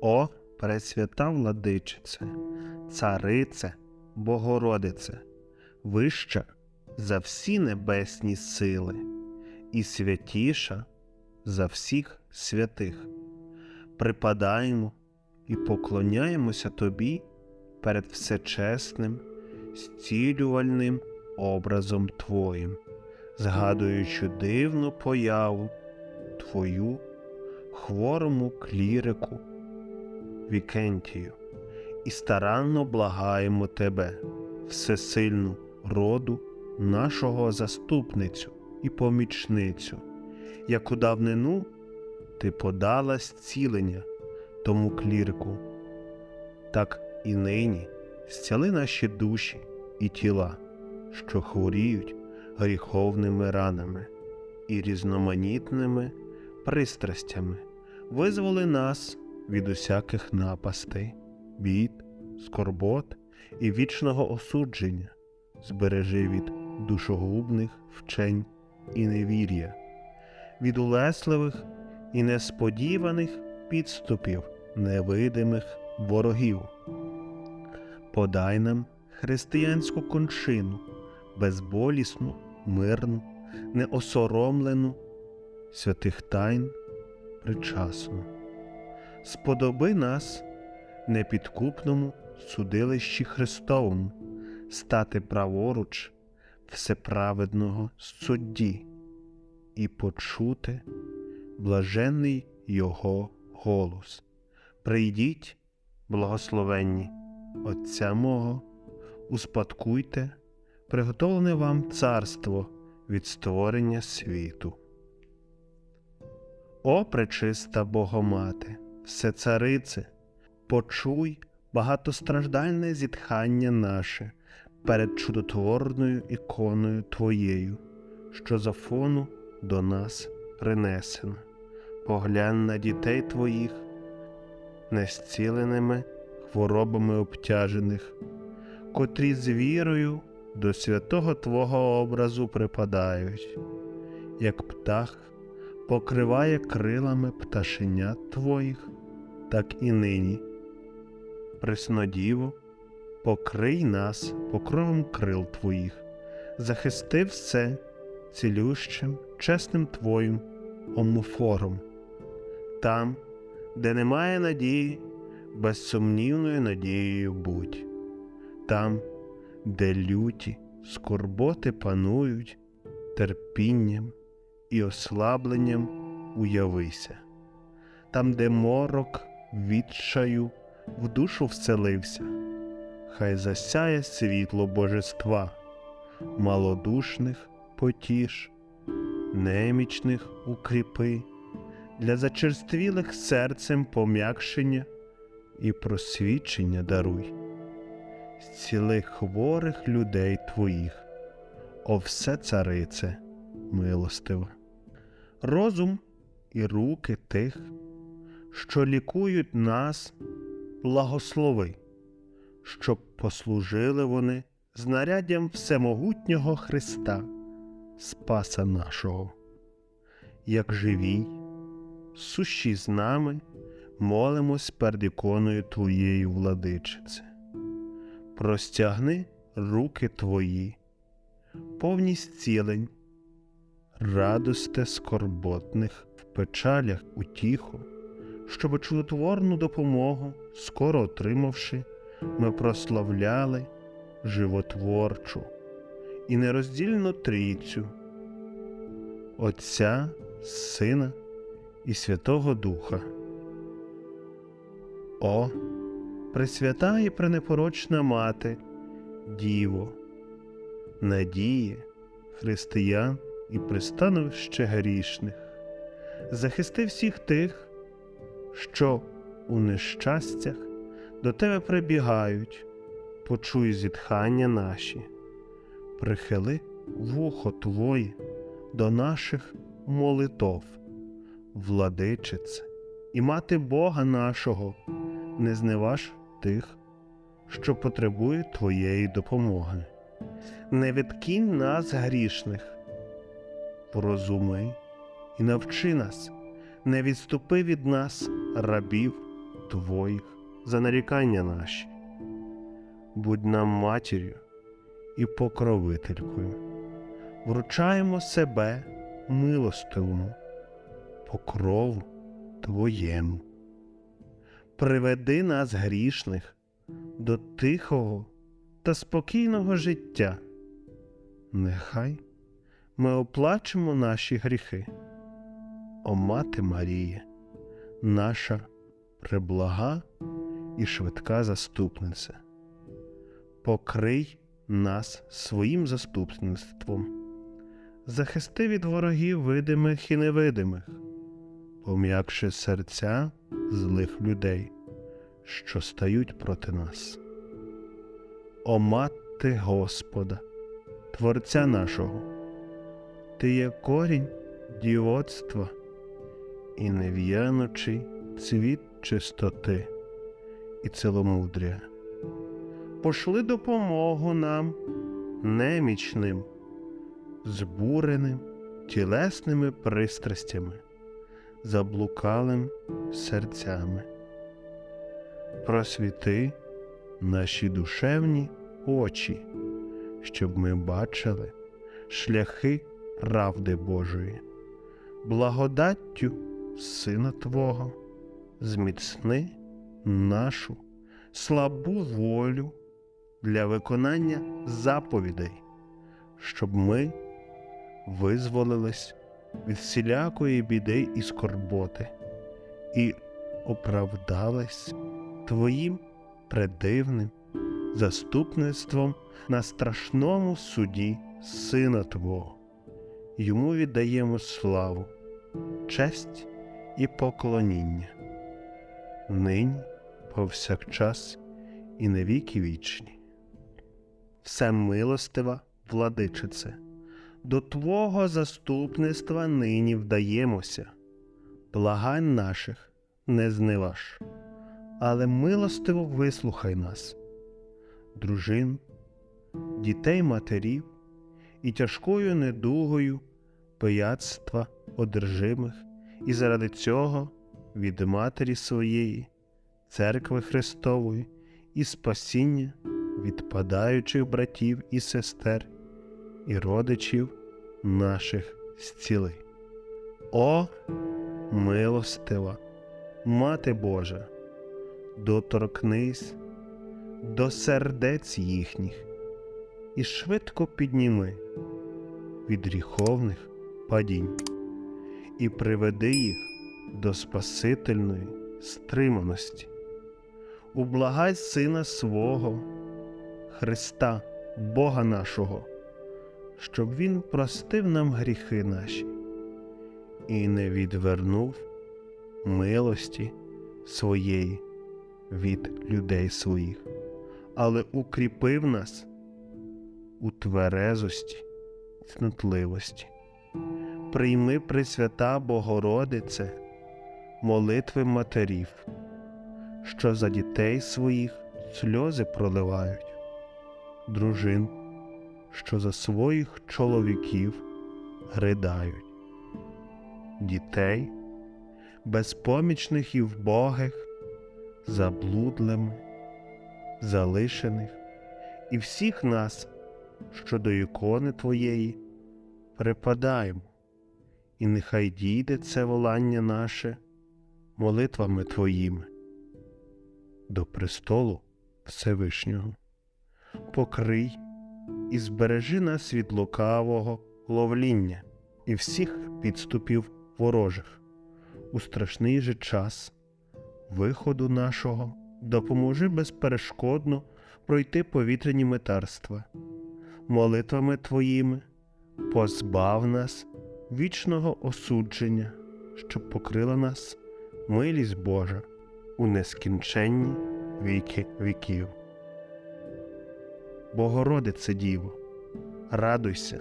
О, Пресвята владичице, царице, Богородице, вища за всі небесні сили і святіша за всіх святих. Припадаємо і поклоняємося Тобі перед всечесним, зцілювальним образом Твоїм, згадуючи дивну появу Твою хворому клірику Вікентію, і старанно благаємо Тебе, всесильну роду нашого заступницю і помічницю, як у давнину ти подала зцілення тому клірику, так і нині зціли наші душі і тіла, що хворіють гріховними ранами і різноманітними пристрастями, визволи нас від усяких напастей, бід, скорбот і вічного осудження, збережи від душогубних вчень і невір'я, від улесливих і несподіваних підступів невидимих ворогів. Подай нам християнську кончину, безболісну, мирну, неосоромлену, святих тайн причасну. Сподоби нас непідкупному судилищі Христовому стати праворуч всеправедного судді і почути блаженний Його голос. Прийдіть, благословенні Отця мого, успадкуйте, приготовлене вам царство від створення світу. О, пречиста Богомати, всецарице, почуй багатостраждальне зітхання наше перед чудотворною іконою Твоєю, що за фону до нас принесена. Поглянь на дітей Твоїх, незціленими хворобами обтяжених, котрі з вірою до святого Твого образу припадають, як птах покриває крилами пташенят Твоїх, так і нині. Преснодіво, покрий нас покровом крил Твоїх, захисти все цілющим, чесним Твоїм омофором. Там, де немає надії, безсумнівною надією будь, там, де люті скорботи панують, терпінням і ослабленням уявися, там, де морок відчаю в душу вселився, хай засяє світло божества, малодушних потіш, немічних укріпи, для зачерствілих серцем пом'якшення і просвічення даруй, зціли хворих людей твоїх, о все царице милостива розум і руки тих, що лікують нас, благослови, щоб послужили вони знаряддям всемогутнього Христа, Спаса нашого, як живій, сущі з нами, молимось перед іконою Твоєї владичице. Простягни руки Твої, повні зцілень, радосте скорботних в печалях утіху, щоб чудотворну допомогу, скоро отримавши, ми прославляли животворчу і нероздільну трійцю Отця, Сина і Святого Духа. О, Пресвята і пренепорочна Мати, Діво, надії християн і пристановище грішних, захисти всіх тих, що у нещастях до тебе прибігають, почуй зітхання наші, прихили вухо Твоє до наших молитов, владичице, і мати Бога нашого, не зневаж тих, що потребує Твоєї допомоги. Не відкинь нас грішних, порозумий і навчи нас, не відступи від нас, рабів Твоїх за нарікання наші. Будь нам матір'ю і покровителькою. Вручаємо себе милостивому, покрову Твоєму. Приведи нас грішних до тихого та спокійного життя. Нехай ми оплачемо наші гріхи. О Мати Марія, наша преблага і швидка заступниця, покрий нас своїм заступництвом, захисти від ворогів видимих і невидимих, пом'якши серця злих людей, що стають проти нас. О Мати Господа, Творця нашого, Ти є корінь дівоцтва і нев'яночий цвіт чистоти і ціломудря. Пошли допомогу нам, немічним, збуреним тілесними пристрастями, заблукалим серцями. Просвіти наші душевні очі, щоб ми бачили шляхи правди Божої, благодаттю Сина Твого, зміцни нашу слабу волю для виконання заповідей, щоб ми визволились від всілякої біди і скорботи і оправдались Твоїм предивним заступництвом на страшному суді Сина Твого. Йому віддаємо славу, честь і поклоніння, нині, повсякчас і на віки вічні. Все милостива, владичице, до Твого заступництва нині вдаємося, благань наших не зневаж, але милостиво вислухай нас, дружин, дітей матерів і тяжкою недугою пияцтва одержимих, і заради цього від Матері своєї, Церкви Христової і спасіння відпадаючих братів і сестер і родичів наших зціли. О, милостива, Мати Божа, доторкнись до сердець їхніх і швидко підніми від гріховних падінь і приведи їх до Спасительної стриманості. Ублагай Сина свого, Христа, Бога нашого, щоб Він простив нам гріхи наші і не відвернув милості своєї від людей своїх, але укріпив нас у тверезості, цнотливості. Прийми, Пресвята Богородице, молитви матерів, що за дітей своїх сльози проливають, дружин, що за своїх чоловіків гридають, дітей, безпомічних і вбогих, заблудлими, залишених, і всіх нас, що до ікони Твоєї припадаємо, і нехай дійде це волання наше молитвами Твоїми до престолу Всевишнього. Покрий і збережи нас від лукавого ловління і всіх підступів ворожих. У страшний же час виходу нашого допоможи безперешкодно пройти повітряні метарства, молитвами Твоїми позбав нас вічного осудження, щоб покрила нас милість Божа у нескінченні віки віків. Богородице Діво, радуйся,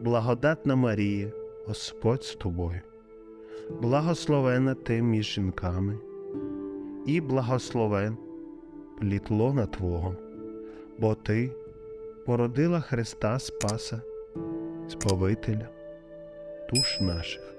благодатна Марія, Господь з тобою, благословена ти між жінками, і благословен плід лона Твого, бо Ти породила Христа Спаса, Збавителя душ наших.